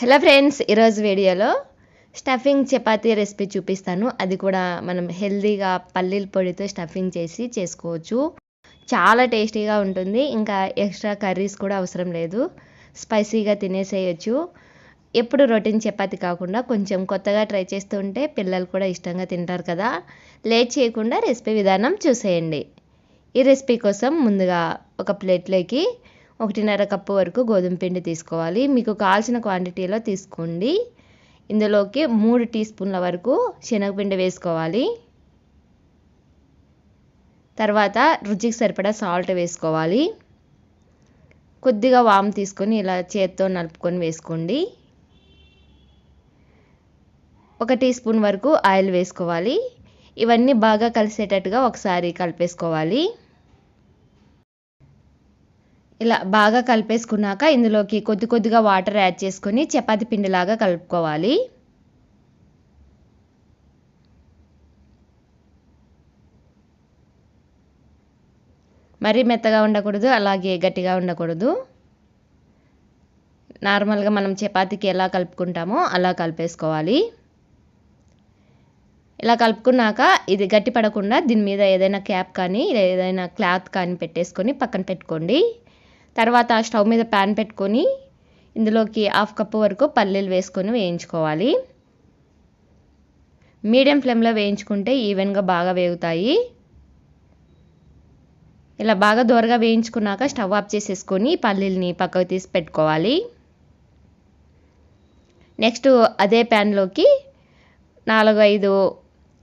Hello friends ఈరోజు వీడియోలో stuffing chapati recipe చూపిస్తాను. అది కూడా మనం హెల్దీగా పల్లీల పొడితో స్టఫింగ్ చేసి చేసుకోవచ్చు. చాలా టేస్టీగా ఉంటుంది. ఇంకా ఎక్స్ట్రా కర్రీస్ కూడా అవసరం లేదు. స్పైసీగా తినేసేయచ్చు. ఎప్పుడు రొటీన్ చపాతి కాకుండా కొంచెం కొత్తగా ట్రై చేస్తుంటే పిల్లలు కూడా ఇష్టంగా తింటారు కదా. లేట్ చేయకుండా రెసిపీ విధానం చూసేయండి. ఈ రెసిపీ కోసం ముందుగా ఒక ప్లేట్లోకి ఒకటిన్నర కప్పు వరకు గోధుమ పిండి తీసుకోవాలి. మీకు కావాల్సిన క్వాంటిటీలో తీసుకోండి. ఇందులోకి మూడు టీ స్పూన్ల వరకు శనగపిండి వేసుకోవాలి. తర్వాత రుచికి సరిపడా సాల్ట్ వేసుకోవాలి. కొద్దిగా వామ్ తీసుకొని ఇలా చేత్తో నలుపుకొని వేసుకోండి. ఒక టీ స్పూన్ వరకు ఆయిల్ వేసుకోవాలి. ఇవన్నీ బాగా కలిసేటట్టుగా ఒకసారి కలిపేసుకోవాలి. ఇలా బాగా కలిపేసుకున్నాక ఇందులోకి కొద్ది కొద్దిగా వాటర్ యాడ్ చేసుకొని చపాతి పిండిలాగా కలుపుకోవాలి. మరీ మెత్తగా ఉండకూడదు అలాగే గట్టిగా ఉండకూడదు. నార్మల్గా మనం చపాతీకి ఎలా కలుపుకుంటామో అలా కలిపేసుకోవాలి. ఇలా కలుపుకున్నాక ఇది గట్టి పడకుండా దీని మీద ఏదైనా క్యాప్ కానీ ఏదైనా క్లాత్ కానీ పెట్టేసుకొని పక్కన పెట్టుకోండి. తర్వాత స్టవ్ మీద ప్యాన్ పెట్టుకొని ఇందులోకి హాఫ్ కప్పు వరకు పల్లీలు వేసుకొని వేయించుకోవాలి. మీడియం ఫ్లేమ్లో వేయించుకుంటే ఈవెన్గా బాగా వేగుతాయి. ఇలా బాగా దూరగా వేయించుకున్నాక స్టవ్ ఆఫ్ చేసేసుకొని పల్లీలని పక్కకు తీసి పెట్టుకోవాలి. నెక్స్ట్ అదే ప్యాన్లోకి నాలుగు ఐదు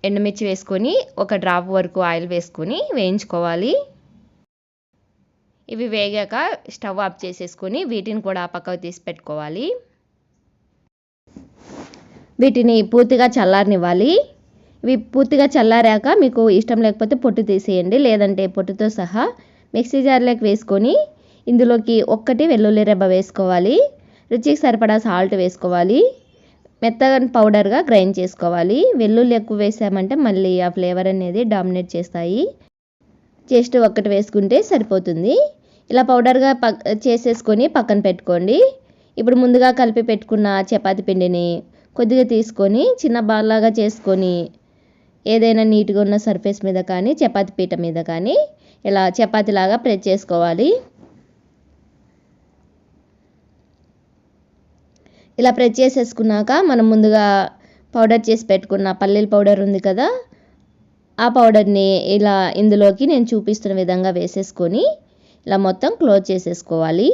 ఎండుమిర్చి వేసుకొని ఒక డ్రాప్ వరకు ఆయిల్ వేసుకొని వేయించుకోవాలి. ఇవి వేగాక స్టవ్ ఆఫ్ చేసేసుకొని వీటిని కూడా పక్కకు తీసి పెట్టుకోవాలి. వీటిని పూర్తిగా చల్లారనివ్వాలి. ఇవి పూర్తిగా చల్లారాక మీకు ఇష్టం లేకపోతే పొట్టు తీసేయండి లేదంటే పొట్టుతో సహా మిక్సీ జార్లోకి వేసుకొని ఇందులోకి ఒక్కటి వెల్లుల్లి రెబ్బ వేసుకోవాలి. రుచికి సరిపడా సాల్ట్ వేసుకోవాలి. మెత్తగా పౌడర్గా గ్రైండ్ చేసుకోవాలి. వెల్లుల్లి ఎక్కువ వేసామంటే మళ్ళీ ఆ ఫ్లేవర్ అనేది డామినేట్ చేస్తాయి. జస్ట్ ఒక్కటి వేసుకుంటే సరిపోతుంది. ఇలా పౌడర్గా పక్ చేసేసుకొని పక్కన పెట్టుకోండి. ఇప్పుడు ముందుగా కలిపి పెట్టుకున్న చపాతి పిండిని కొద్దిగా తీసుకొని చిన్న బాల్లాగా చేసుకొని ఏదైనా నీట్గా ఉన్న సర్ఫేస్ మీద కానీ చపాతి పీట మీద కానీ ఇలా చపాతీలాగా ప్రెస్ చేసుకోవాలి. ఇలా ప్రెస్ చేసేసుకున్నాక మనం ముందుగా పౌడర్ చేసి పెట్టుకున్న పల్లీల పౌడర్ ఉంది కదా ఆ పౌడర్ని ఇలా ఇందులోకి నేను చూపిస్తున్న విధంగా వేసేసుకొని ఇలా మొత్తం క్లోజ్ చేసేసుకోవాలి.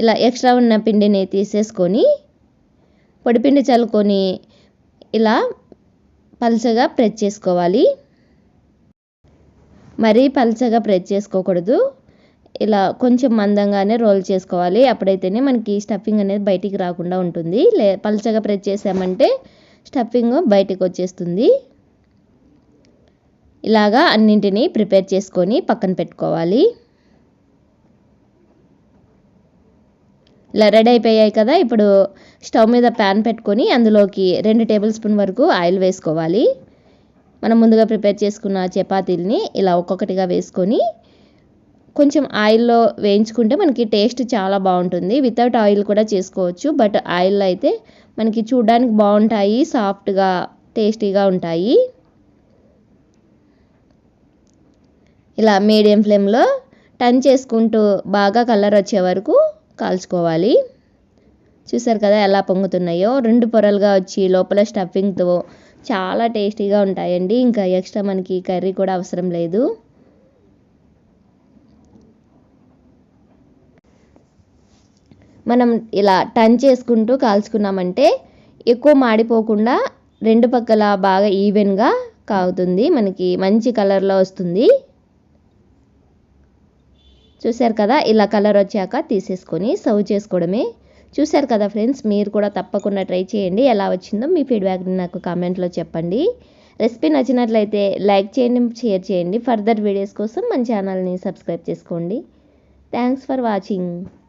ఇలా ఎక్స్ట్రా ఉన్న పిండిని తీసేసుకొని పొడిపిండి చల్లుకొని ఇలా పల్చగా ప్రెస్ చేసుకోవాలి. మరీ పల్చగా ప్రెస్ చేసుకోకూడదు. ఇలా కొంచెం మందంగానే రోల్ చేసుకోవాలి. అప్పుడైతేనే మనకి స్టఫింగ్ అనేది బయటికి రాకుండా ఉంటుంది. లే పల్చగా ప్రెస్ చేసామంటే స్టఫింగ్ బయటికి వచ్చేస్తుంది. ఇలాగా అన్నింటినీ ప్రిపేర్ చేసుకొని పక్కన పెట్టుకోవాలి. ఇలా రెడీ అయిపోయాయి కదా ఇప్పుడు స్టవ్ మీద ప్యాన్ పెట్టుకొని అందులోకి రెండు టేబుల్ స్పూన్ వరకు ఆయిల్ వేసుకోవాలి. మనం ముందుగా ప్రిపేర్ చేసుకున్న చపాతీలని ఇలా ఒక్కొక్కటిగా వేసుకొని కొంచెం ఆయిల్లో వేయించుకుంటే మనకి టేస్ట్ చాలా బాగుంటుంది. వితౌట్ ఆయిల్ కూడా చేసుకోవచ్చు బట్ ఆయిల్లో అయితే మనకి చూడడానికి బాగుంటాయి సాఫ్ట్గా టేస్టీగా ఉంటాయి. ఇలా మీడియం ఫ్లేమ్లో టర్న్ చేసుకుంటూ బాగా కలర్ వచ్చే వరకు కాల్చుకోవాలి. చూసారు కదా ఎలా పొంగుతున్నాయో? రెండు పొరలుగా వచ్చి లోపల స్టఫింగ్తో చాలా టేస్టీగా ఉంటాయండి. ఇంకా ఎక్స్ట్రా మనకి కర్రీ కూడా అవసరం లేదు. మనం ఇలా టర్న్ చేసుకుంటూ కాల్చుకున్నామంటే ఎక్కువ మాడిపోకుండా రెండు పక్కల బాగా ఈవెన్గా కాగుతుంది. మనకి మంచి కలర్లో వస్తుంది. చూశారు కదా? ఇలా కలర్ వచ్చాక తీసేసుకొని సర్వ్ చేసుకోవడమే. చూశారు కదా ఫ్రెండ్స్ మీరు కూడా తప్పకుండా ట్రై చేయండి. ఎలా వచ్చిందో మీ ఫీడ్బ్యాక్ని నాకు కామెంట్లో చెప్పండి. రెసిపీ నచ్చినట్లయితే లైక్ చేయండి షేర్ చేయండి. ఫర్దర్ వీడియోస్ కోసం మన ఛానల్ని సబ్స్క్రైబ్ చేసుకోండి. Thanks for watching